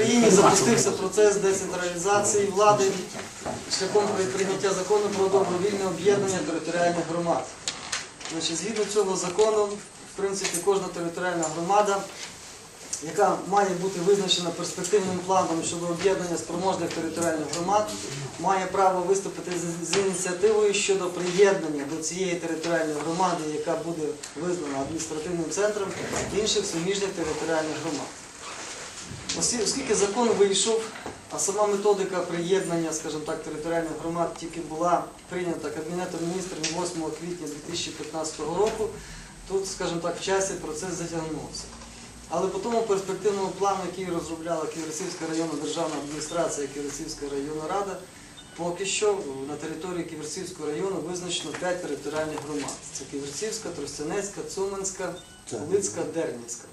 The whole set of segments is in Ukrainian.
країні запустився процес децентралізації влади шляхом при- прийняття закону про добровільне об'єднання територіальних громад. Значить, згідно цього закону, в принципі, кожна територіальна громада, яка має бути визначена перспективним планом щодо об'єднання спроможних територіальних громад, має право виступити з ініціативою щодо приєднання до цієї територіальної громади, яка буде визнана адміністративним центром інших суміжних територіальних громад. Оскільки закон вийшов, а сама методика приєднання, скажімо так, територіальних громад тільки була прийнята Кабінетом міністрів 8 квітня 2015 року, тут, скажімо так, в часі процес затягнувся. Але по тому перспективному плану, який розробляла Ківерцівська районна державна адміністрація, Ківерцівська районна рада, поки що на території Ківерцівського району визначено 5 територіальних громад. Це Ківерцівська, Тростянецька, Цуманська, Улицька, Дернівська.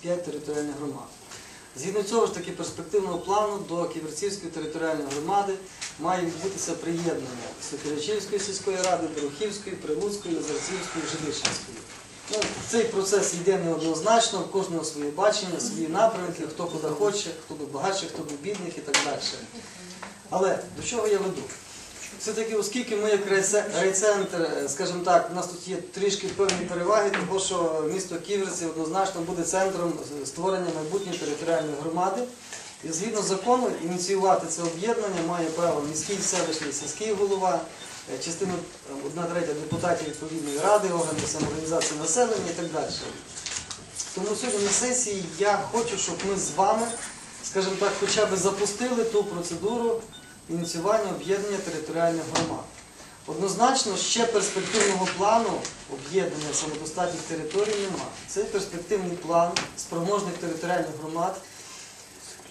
5 територіальних громад. Згідно цього ж таки перспективного плану до Ківерцівської територіальної громади має відбутися приєднання Сокирячівської сільської ради, Дорохівської, Прилуцької, Озерцівської, Жилищенської. Ну, цей процес йде неоднозначно, в кожного своє бачення, свої напрямки, хто куди хоче, хто до багатших, хто до бідних і так далі. Але до чого я веду? Все-таки, оскільки ми як райцентр, е, скажімо так, у нас тут є трішки певні переваги, тому що місто Ківерці однозначно буде центром створення майбутньої територіальної громади. І згідно закону ініціювати це об'єднання має право міський, селищний, сільський голова, е, частина е, одна третя депутатів відповідної ради, органи самоорганізації населення і так далі. Тому сьогодні на сесії я хочу, щоб ми з вами, скажімо так, хоча б запустили ту процедуру ініціювання об'єднання територіальних громад. Однозначно, ще перспективного плану об'єднання самодостатніх територій немає. Цей перспективний план спроможних територіальних громад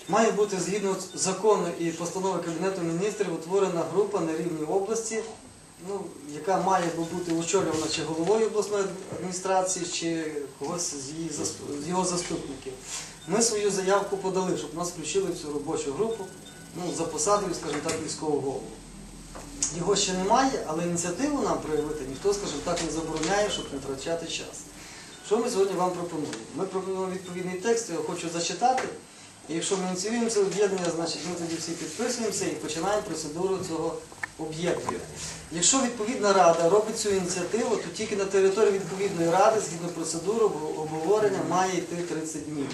має бути згідно закону і постанови Кабінету міністрів утворена група на рівні області, ну, яка має би бути очолювана чи головою обласної адміністрації, чи когось з, її, з його заступників. Ми свою заявку подали, щоб нас включили в цю робочу групу ну, за посадою, скажімо так, міського голову. Його ще немає, але ініціативу нам проявити ніхто, скажімо так, не забороняє, щоб не втрачати час. Що ми сьогодні вам пропонуємо? Ми пропонуємо відповідний текст, я хочу зачитати. І якщо ми ініціюємо це об'єднання, значить ми тоді всі підписуємося і починаємо процедуру цього об'єднання. Якщо відповідна рада робить цю ініціативу, то тільки на території відповідної ради, згідно процедури, обговорення має йти 30 днів.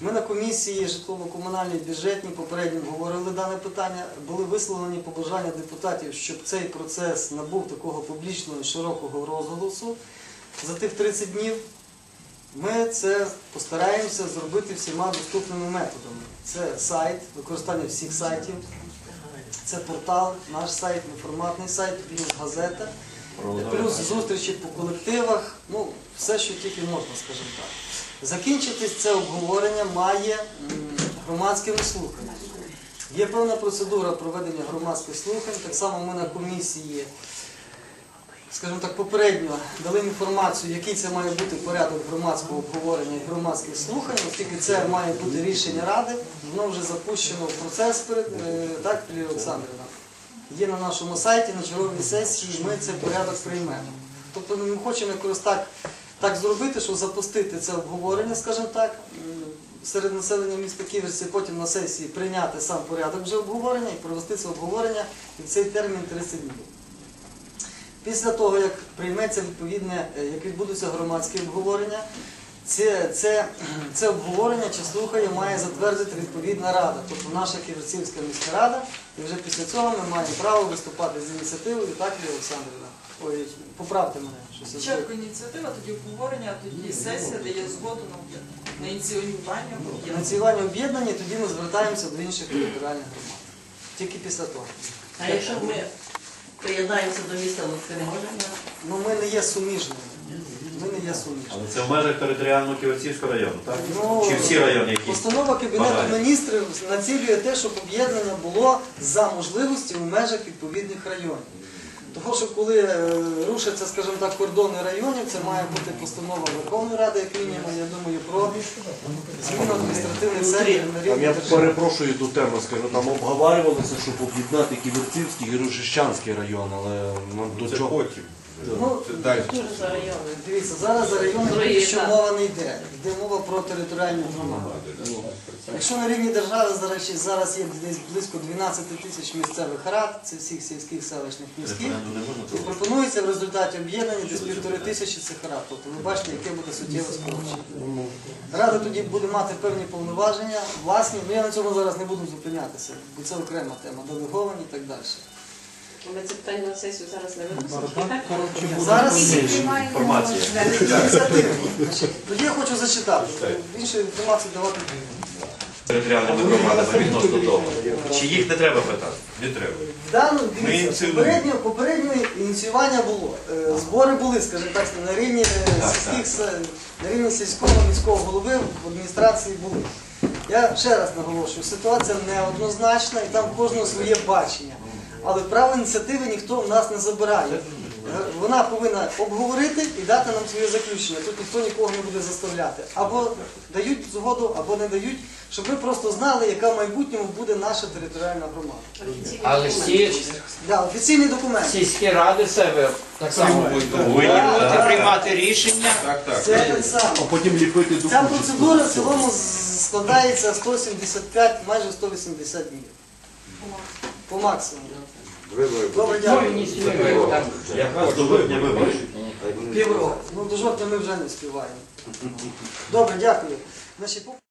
Ми на комісії житлово-комунальній бюджетній попередньо говорили дане питання. Були висловлені побажання депутатів, щоб цей процес набув такого публічного і широкого розголосу за тих 30 днів. Ми це постараємося зробити всіма доступними методами. Це сайт, використання всіх сайтів, це портал, наш сайт, неформатний сайт, плюс газета, плюс зустрічі по колективах, ну все, що тільки можна, скажімо так. Закінчитись це обговорення має громадськими слуханнями. Є певна процедура проведення громадських слухань. Так само ми на комісії, скажімо так, попередньо дали інформацію, який це має бути порядок громадського обговорення і громадських слухань, оскільки це має бути рішення ради, воно вже запущено в процес е, так, Лілія Олександрівна. Є на нашому сайті, на черговій сесії, ми цей порядок приймемо. Тобто ми хочемо якось так, так зробити, щоб запустити це обговорення, скажімо так, серед населення міста Ківерці, потім на сесії прийняти сам порядок вже обговорення і провести це обговорення і цей термін 30 днів. Після того, як прийметься відповідне, е, як відбудуться громадські обговорення, це, це, це обговорення чи слухання має затвердити відповідна рада, тобто наша Ківерцівська міська рада, і вже після цього ми маємо право виступати з ініціативою, так, Лілія Олександрівна? Ой, поправте мене, щось я ініціатива, тоді обговорення, тоді сесія дає згоду на об'єднання. На ініціювання об'єднання. Ініціювання об'єднання, тоді ми звертаємося до інших територіальних громад. Тільки після того. А якщо ми приєднаємося до міста не можемо? Ну ми не є суміжними. Ми не є суміжними. Але це в межах територіального Ківерцівського району, так? Ну, Чи всі райони, які? Постанова Кабінету Бажають. міністрів націлює те, щоб об'єднання було за можливості у межах відповідних районів. Тому що коли е, рушаться, скажімо так, кордони районів, це має бути постанова Верховної Ради, як мінімум, я думаю, про зміну адміністративних центрів на Там рівні я держави. перепрошую ту тему, скажу, там обговорювалося, щоб об'єднати Ківерцівський і Рушищанський район, але ну, Ну, до Це чого? потім. Ну, Далі. Дуже за райони. Дивіться, зараз за райони Другий що етап. мова не йде. Йде мова про територіальну громаду. Якщо на рівні держави зараз, ще- зараз є десь близько 12 тисяч місцевих рад, це всіх сільських селищних міських, і пропонується в результаті об'єднання десь півтори тисячі цих рад. Тобто ви бачите, яке буде суттєве скорочення. Рада тоді буде мати певні повноваження, власні, ну я на цьому зараз не буду зупинятися, бо це окрема тема, делеговані і так далі. Ми це питання на сесію зараз не виносимо. Зараз Інформація. Тоді я хочу зачитати. Більше інформації давати. не Територіальними громадами відносно того. Чи їх не треба питати? Не треба. Дану дивіться, попередньо, попередньо ініціювання було. Е, Збори були, скажімо так, на рівні е, Так, сільських се- на рівні сільського міського голови в адміністрації були. Я ще раз наголошую, ситуація неоднозначна і там в кожного своє бачення. Але право ініціативи ніхто в нас не забирає. Е, Вона повинна обговорити і дати нам своє заключення. Тут ніхто нікого не буде заставляти. Або дають згоду, або не дають, щоб ми просто знали, яка в майбутньому буде наша територіальна громада. Але всі Да, офіційний документ. сільські ради себе так само будуть Повинні. приймати рішення. Так, так. Це так само. А потім ліпити до Ця процедура в цілому складається 175, майже 180 днів. По максимуму. Добре, дякую. Якраз до виборів виборів. Півроку. Ну, до жовтня ми вже не співаємо. Добре, дякую.